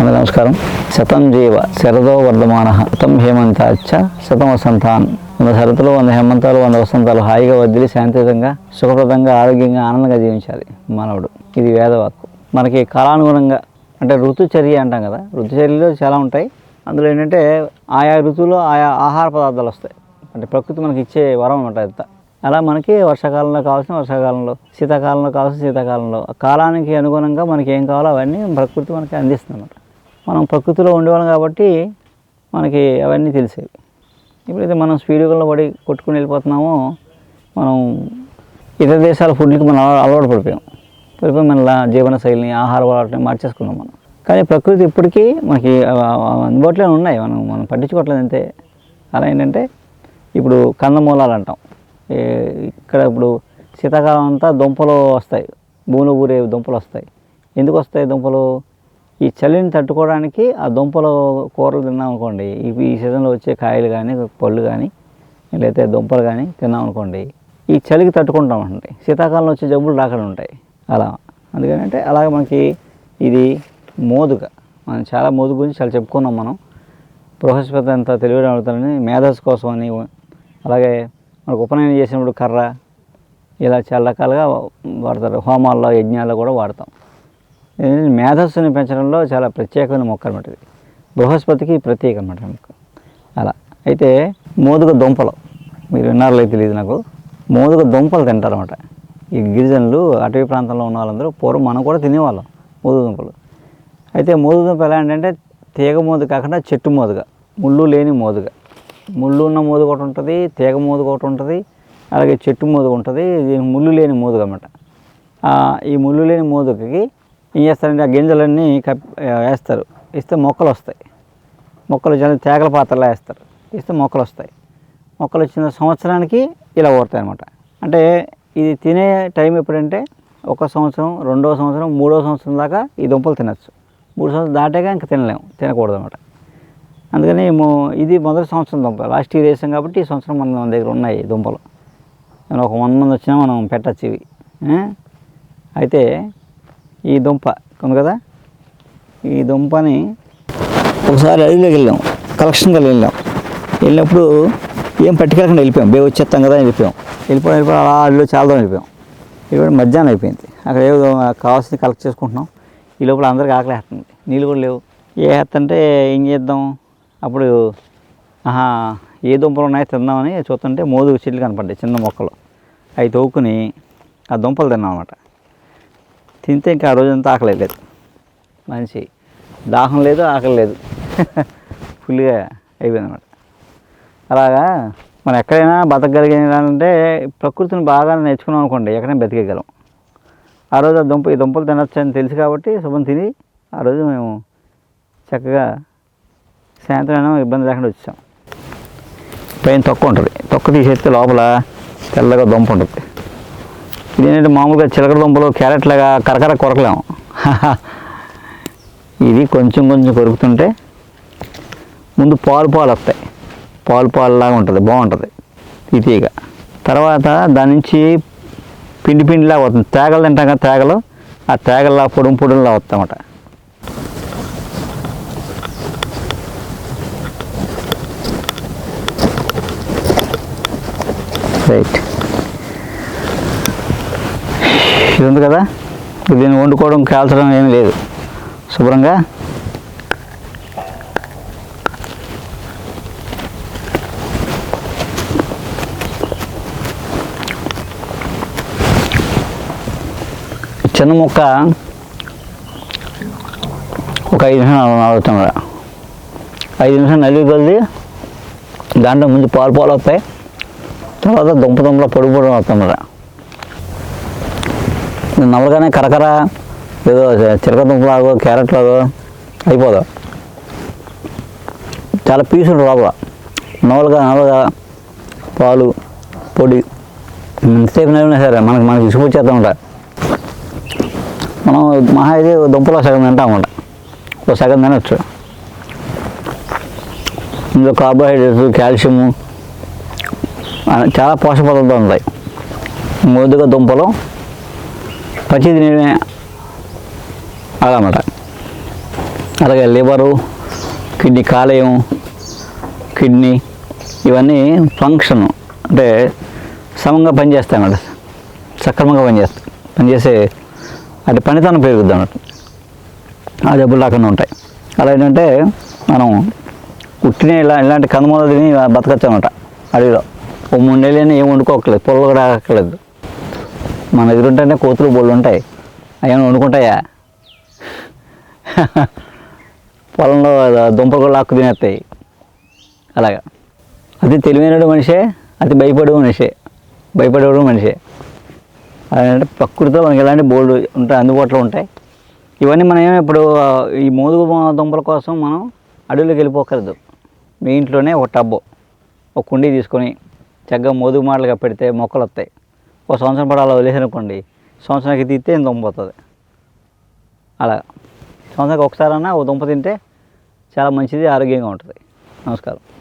అందరూ నమస్కారం. శతం జీవ శరదో వర్ధమాన. శతం హేమంతాచ్చ శతం వసంతాన్ వంద శరతులు వంద హేమంతాలు వంద వసంతాలు హాయిగా వదిలి శాంతియుతంగా సుఖప్రదంగా ఆరోగ్యంగా ఆనందంగా జీవించాలి మానవుడు. ఇది వేదవాక్కు. మనకి కాలానుగుణంగా అంటే ఋతుచర్య అంటాం కదా ఋతుచర్యలు చాలా ఉంటాయి. అందులో ఏంటంటే ఆయా ఋతువులో ఆయా ఆహార పదార్థాలు వస్తాయి. అంటే ప్రకృతి మనకి ఇచ్చే వరం అనమాట అలా మనకి వర్షాకాలంలో కావాల్సిన వర్షాకాలంలో శీతాకాలంలో కావాల్సిన శీతాకాలంలో ఆ కాలానికి అనుగుణంగా మనకి ఏం కావాలో అవన్నీ ప్రకృతి మనకి అందిస్తుంది అన్నమాట మనం ప్రకృతిలో ఉండేవాళ్ళం కాబట్టి మనకి అవన్నీ తెలిసేవి. ఇప్పుడైతే మనం స్పీడ్గా పడి కొట్టుకుని వెళ్ళిపోతున్నామో మనం ఇతర దేశాల ఫుడ్కి మనం అలవాటు పడిపోయాం. పడిపోయి మన జీవన శైలిని ఆహార అలవాటుని మార్చేసుకున్నాం మనం. కానీ ప్రకృతి ఇప్పటికీ మనకి అందుబాటులో ఉన్నాయి. మనం మనం పట్టించుకోవట్లేదు అంతే. అలా ఏంటంటే ఇప్పుడు కందమూలాలు అంటాం. ఇక్కడ ఇప్పుడు శీతాకాలం అంతా దుంపలు వస్తాయి. భూమిలో ఊరే దుంపలు వస్తాయి. ఎందుకు వస్తాయి దుంపలు? ఈ చలిని తట్టుకోవడానికి ఆ దుంపలు కూరలు తిన్నాం అనుకోండి. ఇవి ఈ సీజన్లో వచ్చే కాయలు కానీ పళ్ళు కానీ లేకపోతే దుంపలు కానీ తిన్నాం అనుకోండి. ఈ చలికి తట్టుకుంటాం అండి. శీతాకాలంలో వచ్చే జబ్బులు రాకుండా ఉంటాయి. అలా. అందుకని అంటే అలాగే మనకి ఇది మోదుగ మనం చాలా మోదు గురించి చాలా చెప్పుకున్నాం మనం. బృహస్పతి అంత తెలివిగా అవుతారని మేధస్ కోసం అని అలాగే మనకు ఉపనయనం చేసినప్పుడు కర్ర ఇలా చాలా రకాలుగా వాడతారు. హోమాల్లో యజ్ఞాల్లో కూడా వాడతాం. మేధస్సుని పెంచడంలో చాలా ప్రత్యేకమైన మొక్క అనమాట ఇది. బృహస్పతికి ప్రత్యేక అనమాట మొక్క అలా. అయితే మోదుగ దుంపలు. మీరు విన్నారో తెలియదు నాకు. మోదుగ దుంపలు తింటారన్నమాట. ఈ గిరిజనులు అటవీ ప్రాంతంలో ఉన్న వాళ్ళందరూ పూర్వం మనం కూడా తినేవాళ్ళం మోదు దుంపలు. అయితే మోదు దుంప ఎలా అంటే తీగ మోదు కాకుండా చెట్టు మోదుగా. ముళ్ళు లేని మోదుగా. ముళ్ళు ఉన్న మోదుగ ఒకటి ఉంటుంది తీగ మోదు ఒకటి ఉంటుంది అలాగే చెట్టు మోదుగ ఉంటుంది ముళ్ళు లేని మోదుగ అన్నమాట. ఈ ముళ్ళు లేని మోదుగకి ఏం చేస్తారంటే ఆ గింజలన్నీ కప్ వేస్తారు. ఇస్తే మొక్కలు వస్తాయి. మొక్కలు చాలా తేగల పాత్రలో వేస్తారు. ఇస్తే మొక్కలు వస్తాయి. మొక్కలు వచ్చిన సంవత్సరానికి ఇలా ఓడతాయి అనమాట అంటే ఇది తినే టైం ఎప్పుడంటే ఒక సంవత్సరం రెండో సంవత్సరం మూడో సంవత్సరం దాకా ఈ దుంపలు తినచ్చు. మూడు సంవత్సరం దాటాక ఇంకా తినలేము తినకూడదు అనమాట అందుకని ఇది మొదటి సంవత్సరం దుంప. లాస్ట్ ఇయర్ వేసాం కాబట్టి ఈ సంవత్సరం మన మన దగ్గర ఉన్నాయి ఈ దుంపలు. ఒక వంద మంది వచ్చినా మనం పెట్టచ్చు ఇవి. అయితే ఈ దుంప ఉంది కదా? ఈ దుంపని ఒకసారి అడవిలోకి వెళ్ళాం. కలెక్షన్ కలిగి వెళ్ళాం. వెళ్ళినప్పుడు ఏం పట్టుకెళ్ళకుండా వెళ్ళిపోయాం. బే వచ్చేస్తాం కదా అని వెళ్ళిపోయాం వెళ్ళిపోయి వెళ్ళిపోయి అలా అడవిలో చాలా దూరం వెళ్ళిపోయాం. వెళ్ళిపోయి మధ్యాహ్నం అయిపోయింది. అక్కడ ఏదో కావాల్సింది కలెక్ట్ చేసుకుంటున్నాం. ఈ లోపల అందరికీ ఆకలి వేస్తుంది. నీళ్ళు కూడా లేవు. ఏ వేస్తంటే ఏం చేద్దాం? అప్పుడు ఆహా ఏ దుంపలు ఉన్నాయో తిందామని చూస్తుంటే మోదు చెట్లు కనపడ్డాయి చిన్న మొక్కలు. అవి తవ్వుకుని ఆ దుంపలు తిన్నాం అనమాట తింటే ఇంకా ఆ రోజంతా ఆకలి లేదు. మనిషి దాహం లేదు ఆకలి లేదు. ఫుల్గా అయిపోయింది అనమాట అలాగా మనం ఎక్కడైనా బతకగలిగినంటే ప్రకృతిని బాగా నేర్చుకున్నాం అనుకోండి ఎక్కడైనా బతికేయగలం. ఆ రోజు ఆ దుంప ఈ దుంపలు తినొచ్చు అని తెలుసు కాబట్టి శుభం తిని ఆ రోజు మేము చక్కగా సాయంత్రం ఇబ్బంది లేకుండా వచ్చాం. పైన తొక్క ఉంటుంది. తొక్క తీసేస్తే లోపల తెల్లగా దుంప ఉంటుంది. ఇదేంటంటే మామూలుగా చిలకడ దుంపలు క్యారెట్ లాగా కరకర కొరకలేము. ఇది కొంచెం కొంచెం కొరుకుతుంటే ముందు పాలు పాలు వస్తాయి. పాలు పాలులాగా ఉంటుంది బాగుంటుంది. ఈ తర్వాత దాని నుంచి పిండి పిండిలాగా అవుతుంది తేగలు తింటాం కదా తేగలు ఆ తేగల్లా పొడుం పొడుంలా వస్తామట రైట్ ఇది ఉంది కదా? దీన్ని వండుకోవడం కాల్చడం ఏమీ లేదు. శుభ్రంగా? చిన్న ముక్క ఒక ఐదు నిమిషాలు నలుగుతున్నా ఐదు నిమిషాలు నలిగి కొద్ది దాంట్లో ముందు పాలు పాలు వస్తాయి తర్వాత దుంప దుంపలో పొడి పొడి వస్తున్నారు నవలగానే కరకర ఏదో చిలక దుంపలాగో క్యారెట్ లాగో అయిపోదు. చాలా పీస్ ఉంటుంది లోపల. నవలగా నవలగా పాలు పొడి ఎంతసేపు నవ్వినా సరే మనకి మనకి ఇసుకొచ్చేస్తూ ఉంటాయి. మనం మహా అయితే దుంపలో సగం తింటాం అన్నమాట. ఒక సగం తినచ్చు. ఇందులో కార్బోహైడ్రేట్స్ కాల్షియము చాలా పోషక పదార్థాలు ఉంటాయి. ముందుగా దుంపలు పచ్చి నేనే అదనమాట అలాగే లివరు కిడ్నీ కాలేయం కిడ్నీ ఇవన్నీ ఫంక్షన్. అంటే సమంగా పనిచేస్తాయి అన్నమాట. సక్రమంగా పనిచేస్తాయి. పనిచేసే అంటే పనితనం పెరుగుద్ది అన్నమాట. ఆ జబ్బులు రాకుండా ఉంటాయి. అలా ఏంటంటే మనం పుట్టిన ఇలా ఇలాంటి కందమూల తిని బతకచ్చు అనమాట అడవిలో. ఓ మూడు నెలలైనా ఏం వండుకోకలేదు పొలం కూడా ఆగక్కర్లేదు. మన ఎదురుంటేనే కోతులు బోళ్ళు ఉంటాయి. అవి వండుకుంటాయా? పొలంలో దుంపలు కూడా లాక్కు తినేస్తాయి. అలాగా. అతి తెలివైనడు మనిషే అతి భయపడే మనిషే భయపడేవాడు మనిషే. అదంటే ప్రకృతిలో మనకి ఎలాంటి బోల్డ్ ఉంటాయి అందుబాటులో ఉంటాయి. ఇవన్నీ మనం ఇప్పుడు ఈ మోదుగు దుంపల కోసం మనం అడవిలోకి వెళ్ళిపోకూడదు మీ ఇంట్లోనే ఒక టబ్బు ఒక కుండీ తీసుకొని చక్కగా మోదుగు మాటలుగా పెడితే మొక్కలు వస్తాయి ఒక సంవత్సరం పడాలో వదిలేసనుకోండి సంవత్సరానికి తీస్తే ఇంత దుంప అలా. సంవత్సరానికి ఒకసారన్నా ఒక దుంప తింటే చాలా మంచిది ఆరోగ్యంగా ఉంటుంది. నమస్కారం.